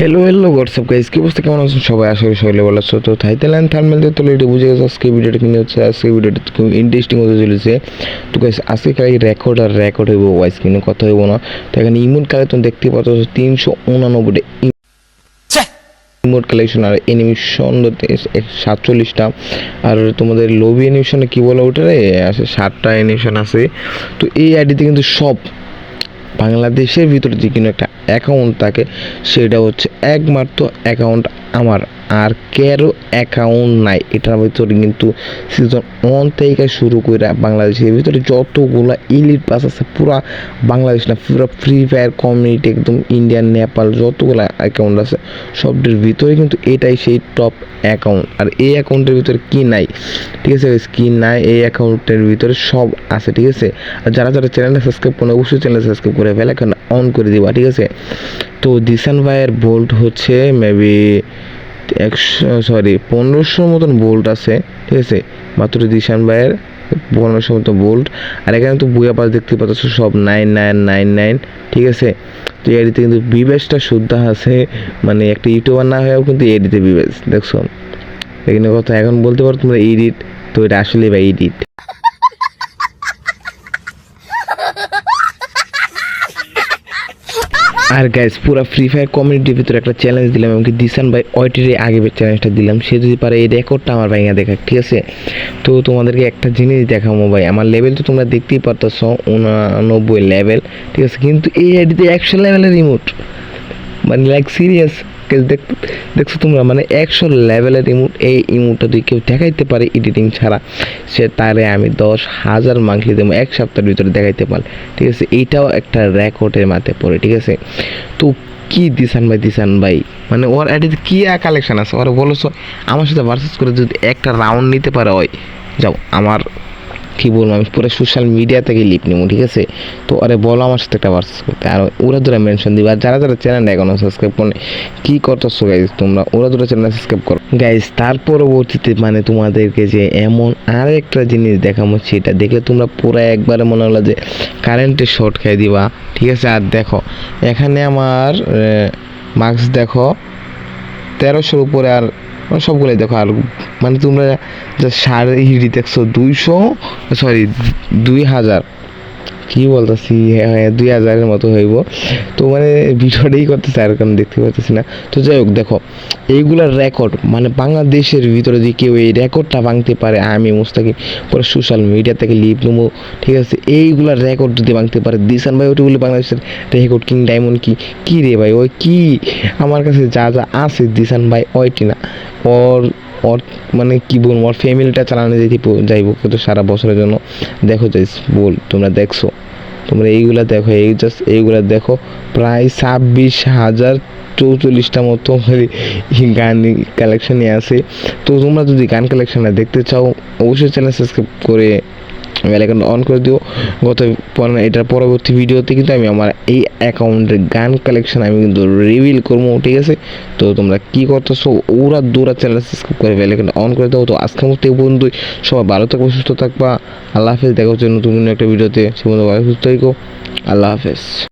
Hello hello WhatsApp guys কি অবস্থা? কেমন আছেন সবাই? করি সকলে ভালো আছো। তো থাইল্যান্ড থার্মেল দিয়ে তো এটা বুঝে গেছে আজকে ভিডিওটা কিনে হচ্ছে? আজকে ভিডিওটা খুব ইন্টারেস্টিং হতে চলেছে। তো গাইস আজকে খালি রেকর্ড আর রেকর্ড হইব ওয়াইস কিন্তু কথা হইব না। তো এখানে ইমোট কালেকশন দেখতে পাচ্ছ তিনশো উনানব্বইটা ইমোট কালেকশন আর অ্যানিমেশন সাতচল্লিশটা। আর তোমাদের লবি অ্যানিমেশনে কী বলে ওটারে? আছে ষাটটা অ্যানিমেশন আছে। তো এই আইডিতে কিন্তু সব বাংলাদেশের ভিতরে যে কোনো একটা অ্যাকাউন্ট থাকে সেটা হচ্ছে একমাত্র অ্যাকাউন্ট আমার। আর কারও অ্যাকাউন্ট নাই। এটার ভিতরে কিন্তু সিজন ওয়ান থেকে শুরু করে বাংলাদেশের ভিতরে যতগুলো ইলিট পাস আছে, পুরা বাংলাদেশ না, পুরো ফ্রি ফায়ার কমিউনিটি একদম ইন্ডিয়ান নেপাল যতগুলো অ্যাকাউন্ট আছে সবটির ভিতরে কিন্তু এটাই সেই টপ অ্যাকাউন্ট আর এই অ্যাকাউন্টের ভিতরে কি নাই? ঠিক আছে কি নাই? এই অ্যাকাউন্টের ভিতরে সব আছে, ঠিক আছে? আর যারা যারা চ্যানেলটা সাবস্ক্রাইব করে অবশ্যই চ্যানেল সাবস্ক্রাইব করে আইকন অন করে দিবা, ঠিক আছে? তো দিশান ভাইয়ের বোল্ট হচ্ছে মেবি একশো সরি পনেরোশোর মতন বোল্ট আছে, ঠিক আছে? মাত্র দিশান ভাইয়ের পনেরোশো মতো বোল্ট আর এখানে তো বুয়া পাস দেখতে পাচ্ছ, সব নাইন নাইন নাইন নাইন ঠিক আছে? তো এডিতে কিন্তু বিবেশটা শুদ্ধ আছে মানে একটা ইউটিউবার না হয়েও কিন্তু এডিতে বিবেশ দেখছ? এখানে কথা এখন বলতে পারো তোমরা এডিট তো এটা আসলে বা এডিট আর গাইজ পুরো ফ্রি ফায়ার কমিউনিটির ভিতরে একটা চ্যালেঞ্জ দিলাম এমনকি দিশান ভাই ওইটির আগে চ্যালেঞ্জটা দিলাম, সে যদি পারে এই রেকর্ডটা আমার ভাইয়া দেখা ঠিক আছে? তো তোমাদেরকে একটা জিনিস দেখাবো ভাই, আমার লেভেল তো তোমরা দেখতেই পারতেছ, উনানব্বই লেভেল ঠিক আছে? কিন্তু এই আইডিতে একশো লেভেলের রিমোট মানে লাইক সিরিয়াস দেখছ তোমরা মানে একশো লেভেলের ইমোট, এই ইমোটটা যদি কেউ দেখাইতে পারে এডিটিং ছাড়া, সে তারে আমি দশ হাজার মাংসি দেবো এক সপ্তাহের ভিতরে দেখাইতে পারে ঠিক আছে এইটাও একটা রেকর্ডের মাথায় পড়ে, ঠিক আছে? তো কি দিশান ভাই দিশান ভাই? মানে ওর আইডিতে কি কালেকশন আছে? ওরা বলছো, আমার সাথে ভার্সেস করে যদি একটা রাউন্ড নিতে পারে ওই, যাও, আমার কী বলব, আমি পুরো সোশ্যাল মিডিয়া থেকে লিপ নেব, ঠিক আছে? তো আরে বলো আমার সাথে একটা ভার্সেস করতে। আর ওরা ধরে মেনশন দিবে আর যারা যারা চ্যানেল এখনও সাবস্ক্রাইব করে কী করতেছো গাইজ তোমরা? ওরা ধরে চ্যানেল সাবস্ক্রাইব করো। গাইজ তার পরবর্তীতে মানে তোমাদেরকে যে এমন আর একটা জিনিস দেখাবো সেটা, দেখলে তোমরা পুরো একবারে মনে হলো যে কারেন্টের শর্ট খেয়ে দিবা, ঠিক আছে? আর দেখো, এখানে আমার মার্কস দেখো, তেরোশোর উপরে আর মানে সবগুলাই দেখো আর মানে তোমরা যা সাড়ে হিডি দেখছ দুইশো সরি দুই হাজার। কী বলতেছি? হ্যাঁ দুই হাজারের মতো হইব। তো মানে ভিডিওটাই করতেছে আর কারণ দেখতে পাচ্ছি না। তো যাই হোক, দেখো, এইগুলার রেকর্ড মানে বাংলাদেশের ভিতরে যদি কেউ এই রেকর্ডটা ভাঙতে পারে, আমি মুস্তাকিম পরে সোশ্যাল মিডিয়া থেকে লিপ নেব, ঠিক আছে? এইগুলার রেকর্ড যদি ভাঙতে পারে, দিশান ভাই ওটি বলে বাংলাদেশের রেকর্ড কিং ডায়মন্ড কি? কী রে ভাই, ওই কি? আমার কাছে যা যা আছে, দিশান ভাই, ওইটি না। ওর ওর মানে কি বলব, ওর ফ্যামিলিটা চালানো যেতে যাইব কিন্তু সারা বছরের জন্য। দেখো যাইস বল, তোমরা দেখছ? তোমরা এইগুলা দেখো, এই জাস্ট এইগুলা দেখো, প্রায় ছাব্বিশ হাজার চৌচল্লিশটা মতো গান কালেকশনে আছে। তো তোমরা যদি গান কালেকশনটা দেখতে চাও, অবশ্যই চ্যানেল সাবস্ক্রাইব করে বেলাইকন অন করে দিও। গত এটার পরবর্তী ভিডিওতে কিন্তু আমি আমার এই অ্যাকাউন্টের গান কালেকশন আমি কিন্তু রিভিল করব, ঠিক আছে? তো তোমরা কি করতেছো? ওরা দৌড়া চ্যানেল সাবস্ক্রাইব করে বেলাইকন অন করে দাও। তো আজকের মতো এই সবাই ভালো থাকব, সুস্থ থাকবা। আল্লাহ হাফেজ। দেখা হচ্ছে নতুন একটা ভিডিওতে। সে ভালো সুস্থ থাকো। আল্লাহ হাফেজ।